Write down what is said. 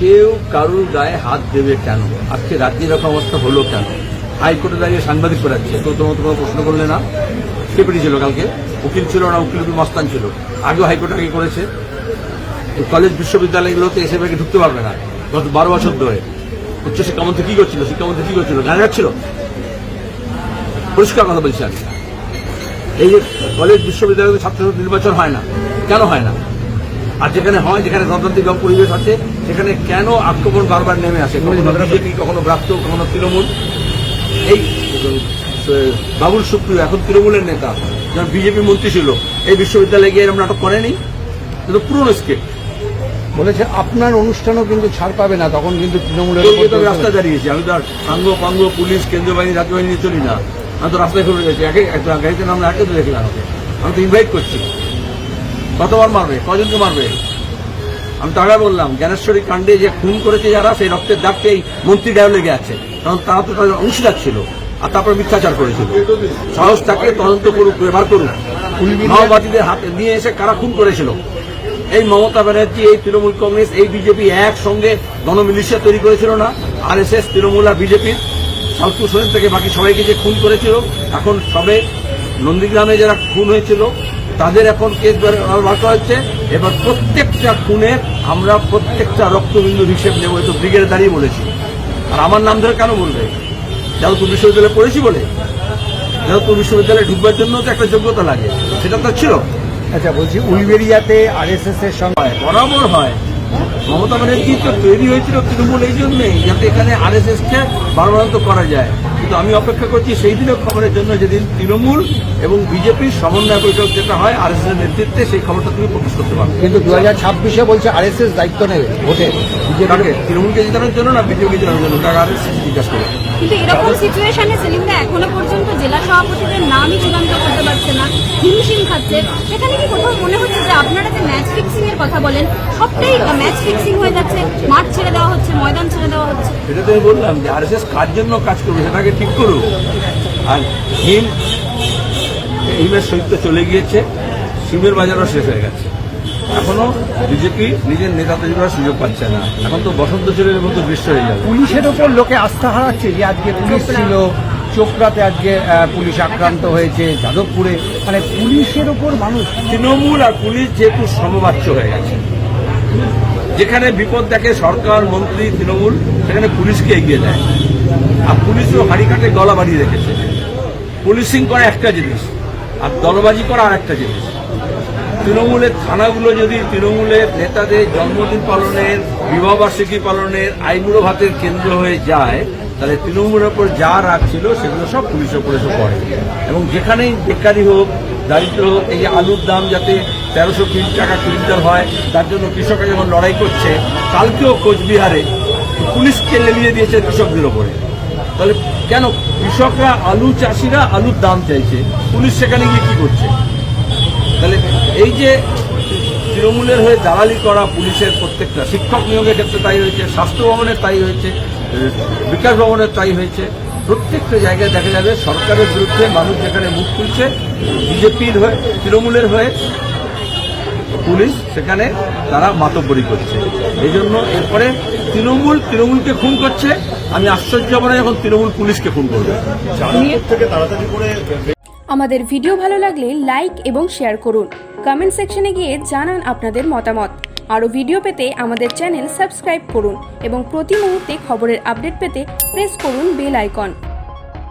কেউ কারুর গায়ে হাত দেবে কেন? আজকে রাজ্যে এরকম অবস্থা হলো কেন? হাইকোর্টে দাঁড়িয়ে সাংবাদিক করাচ্ছে। তো তোমার তোমার প্রশ্ন করলে না? কে পেরিয়েছিল কালকে? উকিল ছিল না? উকিল মস্তান ছিল। আগেও হাইকোর্ট আগে করেছে। কলেজ বিশ্ববিদ্যালয়গুলোতে এসে বেগে ঢুকতে পারবে না। গত বারো বছর ধরে। উচ্চ শিক্ষামন্ত্রী কি করছিল? শিক্ষামন্ত্রী কি করছিল? গান রাখছিল পরিষ্কার কথা বলছি আমি। এই যে কলেজ বিশ্ববিদ্যালয়ে ছাত্র নির্বাচন হয় না। কেন হয় না? আর যেখানে হয়, যেখানে গণতান্ত্রিক পরিবেশ আছে সেখানে কেন আক্রমণ বারবার নেমে আসে কখনো বিজেপি কখনো ব্রাত্য কখনো তৃণমূল এই বাবুল সুপ্রিয় এখন তৃণমূলের নেতা যখন বিজেপি মন্ত্রী ছিল এই বিশ্ববিদ্যালয়ে গিয়ে এরকম নাটক করেনি কিন্তু পুরনো স্কেপ বলেছে আপনার অনুষ্ঠানও কিন্তু ছাড় পাবে না তখন কিন্তু তৃণমূলের রাস্তা দাঁড়িয়েছি আমি তো আর সাঙ্গ পাঙ্গ পুলিশ কেন্দ্রীয় বাহিনী জাতীয় বাহিনী চলি না আমি তো রাস্তায় ঘুরে গেছি একে একটা গাড়িতে নামলে একে তো দেখলাম আমি তো ইনভাইট করছি কতবার মারবে কজনকে মারবে আমি তো আগে বললাম, জ্ঞানেশ্বরী কাণ্ডে যে খুন করেছে যারা, সেই রক্তের দাগকে এই মন্ত্রী ডায়ল লেগে আছে। কারণ তারা তো তাদের অংশীদার ছিল, আর তারপর মিথ্যাচার করেছিল। সাহস তাকে তদন্ত করুক, ব্যবহার করুক। মাওবাদীদের হাতে নিয়ে এসে কারা খুন করেছিল? এই মমতা ব্যানার্জি, এই তৃণমূল কংগ্রেস, এই বিজেপি একসঙ্গে গণমিলিশিয়া তৈরি করেছিল না? আর এস এস তৃণমূল আর বিজেপির। সাউথু সোরেন থেকে বাকি সবাইকে যে খুন করেছিল, এখন সবে নন্দীগ্রামে যারা খুন হয়েছিল তাদের এখন কেস বার করা হচ্ছে। এবার প্রত্যেকটা খুনের আমরা প্রত্যেকটা রক্তবিন্দু হিসেব নেব এই তো ব্রিগেড দাঁড়িয়ে বলেছি। আর আমার নাম ধরে কেন বলবে? যাদবপুর বিশ্ববিদ্যালয়ে পড়েছি বলে? যাদবপুর বিশ্ববিদ্যালয়ে ঢুকবার জন্য তো একটা যোগ্যতা লাগে সেটা তো ছিল। আচ্ছা বলছি উলবেরিয়াতে আরএসএস এর সঙ্গে হয় বরাবর হয়। মমতা ব্যানার্জি তো তৈরি হয়েছিল তৃণমূল এই জন্যই যাতে এখানে আর এস এসকে বারবারান্ত করা যায়। কিন্তু আমি অপেক্ষা করছি সেই দিনের খবরের জন্য যেদিন তৃণমূল এবং বিজেপির সমন্বয় বৈঠক যেটা হয় আর এস এর নেতৃত্বে সেই খবরটা তুমি প্রকাশ করতে পারবে। কিন্তু দু হাজার ছাব্বিশে বলছে আরএসএস দায়িত্ব নেবে ভোটে। কাকে তৃণমূলকে জেতানোর জন্য না বিজেপি জেতানোর জন্য? তাকে আর এস জিজ্ঞাসা করে কিন্তু এরকম সিচুয়েশনে সেলিমদা এখনও পর্যন্ত জেলা সভাপতিদের নামই চূড়ান্ত করতে পারছে না। হিমশিম খাচ্ছে। সেখানে কি কোথাও মনে হচ্ছে যে আপনারা যে ম্যাচ ফিক্সিং এর কথা বলেন সবটাই ম্যাচ ফিক্সিং হয়ে যাচ্ছে মাঠ ছেড়ে দেওয়া হচ্ছে ময়দান ছেড়ে দেওয়া হচ্ছে। সেটা তো আমি বললাম যে আর এস এস কার জন্য কাজ করবে সেটাকে ঠিক করুক। আর হিম হিমের সৈত্য চলে গিয়েছে সিমের বাজারও শেষ হয়ে গেছে। এখনও বিজেপি নিজের নেতা তৈরি করার সুযোগ পাচ্ছে না। এখন তো বসন্ত চুরের মতো দৃশ্য হয়ে যাবে। পুলিশের ওপর লোকে আস্থা হারাচ্ছে যে আজকে পুলিশ ছিল চোপড়াতে আজকে আহ, পুলিশ আক্রান্ত হয়েছে যাদবপুরে। মানে পুলিশের ওপর মানুষ তৃণমূল আর পুলিশ যেহেতু সমবাচ্য হয়ে গেছে। যেখানে বিপদ দেখে সরকার, মন্ত্রী, তৃণমূল, সেখানে পুলিশকে এগিয়ে দেয় আর পুলিশও হাড়িকাটে গলা বাড়িয়ে রেখেছে। পুলিশিং করা একটা জিনিস, আর দলবাজি করা আর একটা জিনিস। তৃণমূলের থানাগুলো যদি তৃণমূলের নেতাদের জন্মদিন পালনের বিবাহবার্ষিকী পালনের আইবুড়ো ভাতের কেন্দ্র হয়ে যায়, তাহলে তৃণমূলের ওপর যা রাগ ছিল, সেগুলো সব পুলিশের উপর এসে পড়ে। এবং যেখানেই বেকারি হোক, দারিদ্র হোক, এই যে আলুর দাম যাতে তেরোশো কুড়ি টাকা কুইন্টাল হয়, তার জন্য কৃষকরা যখন লড়াই করছে, কালকেও কোচবিহারে পুলিশকে লেলিয়ে দিয়েছে কৃষকদের ওপরে। তাহলে কেন কৃষকরা আলু চাষিরা আলুর দাম চাইছে? পুলিশ সেখানে গিয়ে কি করছে? তাহলে এই যে তৃণমূলের হয়ে দালালি করা পুলিশের প্রত্যেকটা, শিক্ষক নিয়োগের ক্ষেত্রে তাই হয়েছে, স্বাস্থ্য ভবনের তাই হয়েছে, বিকাশ ভবনের তাই হয়েছে, প্রত্যেকটা জায়গায় দেখা যাবে সরকারের বিরুদ্ধে মানুষ যেখানে মুখ খুলছে, বিজেপির হয়ে, তৃণমূলের হয়ে পুলিশ সেখানে তারা মাতব্বরি করছে। এই জন্য এরপরে তৃণমূল তৃণমূলকে খুন করছে। আমি আশ্চর্য হব না যখন তৃণমূল পুলিশকে খুন করবে। আমাদের ভিডিও ভালো লাগলে লাইক এবং শেয়ার করুন। কমেন্ট সেকশনে গিয়ে জানান আপনাদের মতামত। আরও ভিডিও পেতে আমাদের চ্যানেল সাবস্ক্রাইব করুন এবং প্রতি মুহূর্তে খবরের আপডেট পেতে প্রেস করুন বেল আইকন।